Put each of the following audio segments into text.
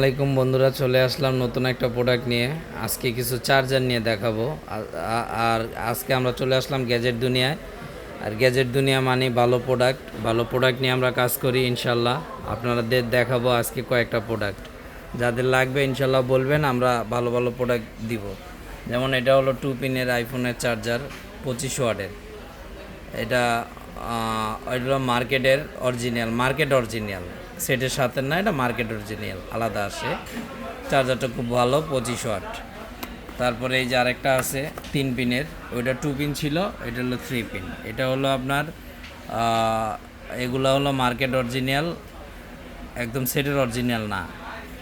আলাইকুম বন্ধুরা, চলে আসলাম নতুন একটা প্রোডাক্ট নিয়ে। আজকে কিছু চার্জার নিয়ে দেখাবো। আর- আজকে আমরা চলে আসলাম গ্যাজেট দুনিয়ায়। আর গ্যাজেট দুনিয়া মানে ভালো প্রোডাক্ট ভালো প্রোডাক্ট নিয়ে আমরা কাজ করি ইনশাল্লাহ। আপনাদের দেখাবো আজকে কয়েকটা প্রোডাক্ট যাদের লাগবে ইনশাল্লাহ বলবেন, আমরা ভালো ভালো প্রোডাক্ট দিব। যেমন এটা হলো টু পিনের আইফোনের চার্জার পঁচিশ ওয়াটের। এটা এটা মার্কেটের অরিজিনাল মার্কেট অরিজিনাল সেটের সাথে না, এটা মার্কেট অরিজিনাল আলাদা আসে চার্জারটা খুব ভালো পঁচিশ ওয়াট তারপরে এই যে আরেকটা আছে, তিন পিনের, ওইটা টু পিন ছিল, এটা হলো থ্রি পিন এটা হলো আপনার এগুলো হলো মার্কেট অরিজিনাল একদম সেটের অরিজিনাল না।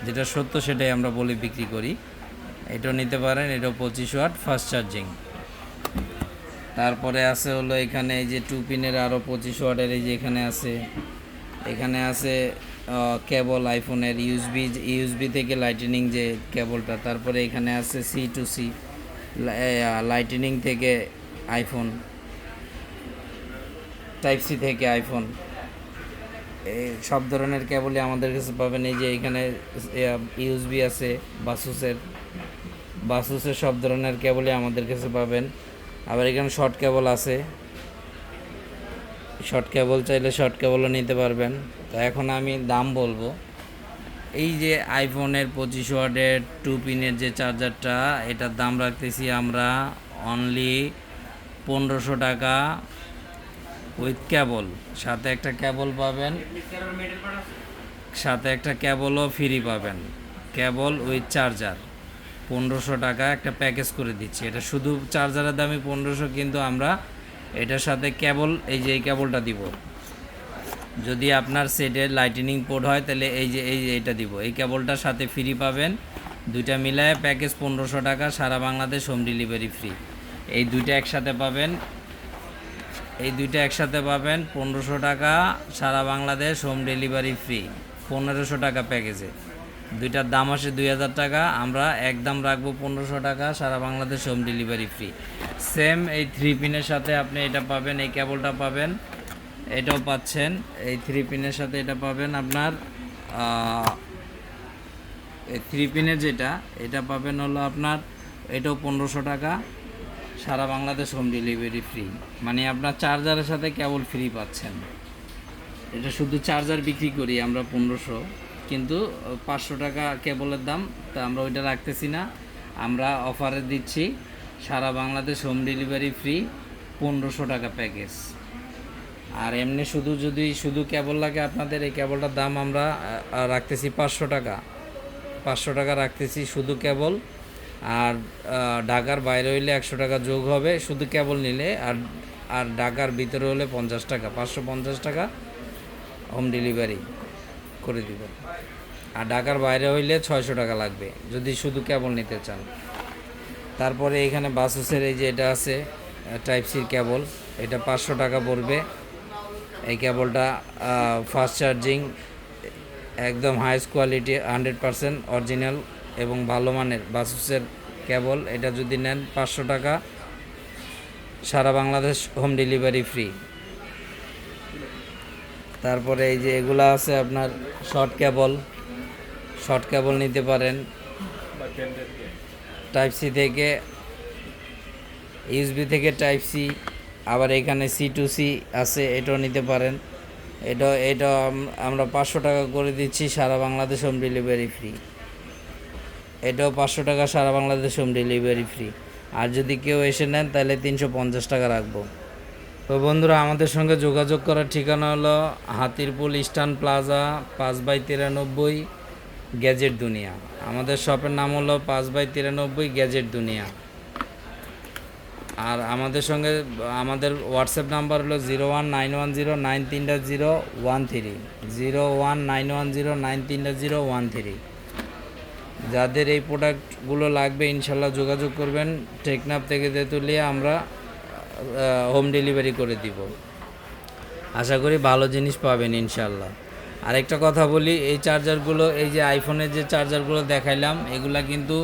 যেটা সত্য সেটাই আমরা বলি বিক্রি করি। এটাও নিতে পারেন, এটাও পঁচিশ ওয়াট ফাস্ট চার্জিং তারপরে আছে হলো এখানে এই যে টু পিনের আরও পঁচিশ ওয়াটের এই যে এখানে আছে। এখানে আছে কেবল আইফোনের ইউএসবি ইউএসবি থেকে লাইটেনিং যে কেবলটা, তারপরে এখানে আছে সি টু সি লাইটেনিং থেকে আইফোন টাইপ সি থেকে আইফোন। সব ধরনের কেবলই আমাদের কাছে পাবেন। এই যে এখানে ইউএসবি আছে বাসুসের বাসুসের সব ধরনের কেবলই আমাদের কাছে পাবেন। আবার এখানে শর্ট কেবল আছে। শর্ট কেবল চাইলে শর্ট কেবলও নিতে পারবেন। তো এখন আমি দাম বলব। এই যে আইফোনের পঁচিশ ওয়াটের টু পিনের যে চার্জারটা এটার দাম রাখতেছি আমরা অনলি পনেরোশো টাকা উইথ কেবল সাথে একটা কেবল পাবেন। সাথে একটা কেবলও ফ্রি পাবেন। কেবল উইথ চার্জার পনেরোশো টাকা একটা প্যাকেজ করে দিচ্ছি। এটা শুধু চার্জারের দামই পনেরোশো, কিন্তু আমরা এটার সাথে কেবল, এই যে এই কেবলটা দিব। যদি আপনার সেটে লাইটেনিং পোর্ট হয়, তাহলে এই যে এই যে এটা দিব। এই কেবলটার সাথে ফ্রি পাবেন। দুইটা মিলায় প্যাকেজ পনেরোশো টাকা, সারা বাংলাদেশ হোম ডেলিভারি ফ্রি এই দুইটা একসাথে পাবেন। এই দুইটা একসাথে পাবেন পনেরোশো টাকা, সারা বাংলাদেশ হোম ডেলিভারি ফ্রি পনেরোশো টাকা প্যাকেজে দুইটার দাম আসে দুই হাজার টাকা। আমরা একদম রাখব পনেরোশো টাকা, সারা Bangladesh home delivery free same এই থ্রি পিনের সাথে আপনি এটা পাবেন, এই কেবলটা পাবেন, এটাও পাচ্ছেন। এই থ্রি পিনের সাথে এটা পাবেন আপনার এই থ্রি পিনের যেটা, এটা পাবেন হলো আপনার, এটাও পনেরোশো টাকা, সারা বাংলাদেশ হোম ডেলিভারি ফ্রি মানে আপনার চার্জারের সাথে কেবল ফ্রি পাচ্ছেন। এটা শুধু চার্জার বিক্রি করি আমরা পনেরোশো। কিন্তু পাঁচশো টাকা কেবলের দাম, তা আমরা ওইটা রাখতেছি না। আমরা অফারে দিচ্ছি, সারা বাংলাদেশ হোম ডেলিভারি ফ্রি পনেরোশো টাকা প্যাকেজ আর এমনি শুধু যদি, শুধু কেবল লাগে আপনাদের, এই কেবলটার দাম আমরা রাখতেছি পাঁচশো টাকা। পাঁচশো টাকা রাখতেছি শুধু কেবল। আর ঢাকার বাইরে হইলে একশো টাকা যোগ হবে, শুধু কেবল নিলে। আর আর ঢাকার ভিতরে হলে পঞ্চাশ টাকা, পাঁচশো পঞ্চাশ টাকা হোম ডেলিভারি করে দিব আর ঢাকার বাইরে হইলে ছয়শো টাকা লাগবে, যদি শুধু কেবল নিতে চান। তারপরে এখানে বাসুসের এই যে এটা আছে টাইপ সির কেবল। এটা পাঁচশো টাকা পড়বে। এই কেবলটা ফাস্ট চার্জিং একদম highest quality hundred percent original এবং ভালো মানের বাসুসের কেবল। এটা যদি নেন পাঁচশো টাকা, সারা বাংলাদেশ হোম ডেলিভারি ফ্রি তারপরে এই যে এগুলা আছে আপনার শর্ট কেবল শর্ট কেবল নিতে পারেন। টাইপ সি থেকে ইউএসবি থেকে টাইপ সি আবার এখানে সি টু সি আছে, এটাও নিতে পারেন। এটা এটা আমরা পাঁচশো টাকা করে দিচ্ছি, সারা বাংলাদেশ হোম ডেলিভারি ফ্রি এটাও পাঁচশো টাকা, সারা বাংলাদেশ হোম ডেলিভারি ফ্রি আর যদি কেউ এসে নেন, তাহলে তিনশো পঞ্চাশ টাকা রাখব। তো বন্ধুরা, আমাদের সঙ্গে যোগাযোগ করার ঠিকানা হলো হাতিরপুল ইস্টার্ন প্লাজা, পাঁচ বাই তিরানব্বই গ্যাজেট দুনিয়া। আমাদের শপের নাম হলো পাঁচ বাই তিরানব্বই গ্যাজেট দুনিয়া। আর আমাদের সঙ্গে, আমাদের হোয়াটসঅ্যাপ নাম্বার হলো zero one nine one zero nine তিনটা zero one three. Zero one nine one zero nine তিনটা জিরো ওয়ান থ্রি। যাদের এই প্রোডাক্টগুলো লাগবে, ইনশাল্লাহ যোগাযোগ করবেন। টেকনাপ থেকে তেঁতুলিয়া, আমরা হোম ডেলিভারি করে দিব। আশা করি ভালো জিনিস পাবেন ইনশাল্লাহ আরেকটা কথা বলি, এই চার্জারগুলো এই যে আইফোনের যে চার্জারগুলো দেখাইলাম, এগুলা কিন্তু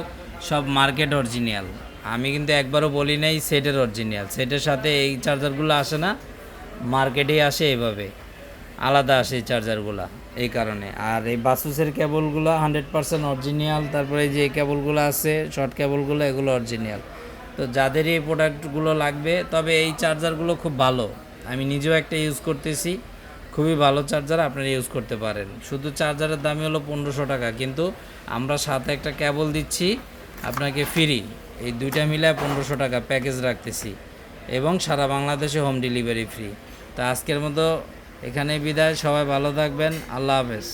সব মার্কেট অরিজিনাল আমি কিন্তু একবারও বলি নাই সেটের অরিজিনাল সেটের সাথে এই চার্জারগুলো আসে না মার্কেটেই আসে এভাবে। আলাদা আসে এই চার্জারগুলা এই কারণে। আর এই বাসুসের কেবলগুলো হান্ড্রেড পার্সেন্ট অরিজিনাল তারপরে যে কেবলগুলো আছে শর্ট কেবলগুলো এগুলো অরিজিনাল তো যাদের এই প্রোডাক্টগুলো লাগবে, তবে এই চার্জারগুলো খুব ভালো। আমি নিজেও একটা ইউজ করতেছি, খুবই ভালো চার্জার আপনারা ইউজ করতে পারেন। শুধু চার্জারের দামই হলো পনেরোশো টাকা, কিন্তু আমরা সাথে একটা কেবল দিচ্ছি, আপনাকে ফ্রি এই দুইটা মিলে পনেরোশো টাকা প্যাকেজ রাখতেছি, এবং সারা বাংলাদেশে হোম ডেলিভারি ফ্রি তো আজকের মতো এখানে বিদায়, সবাই ভালো থাকবেন, আল্লাহ হাফেজ।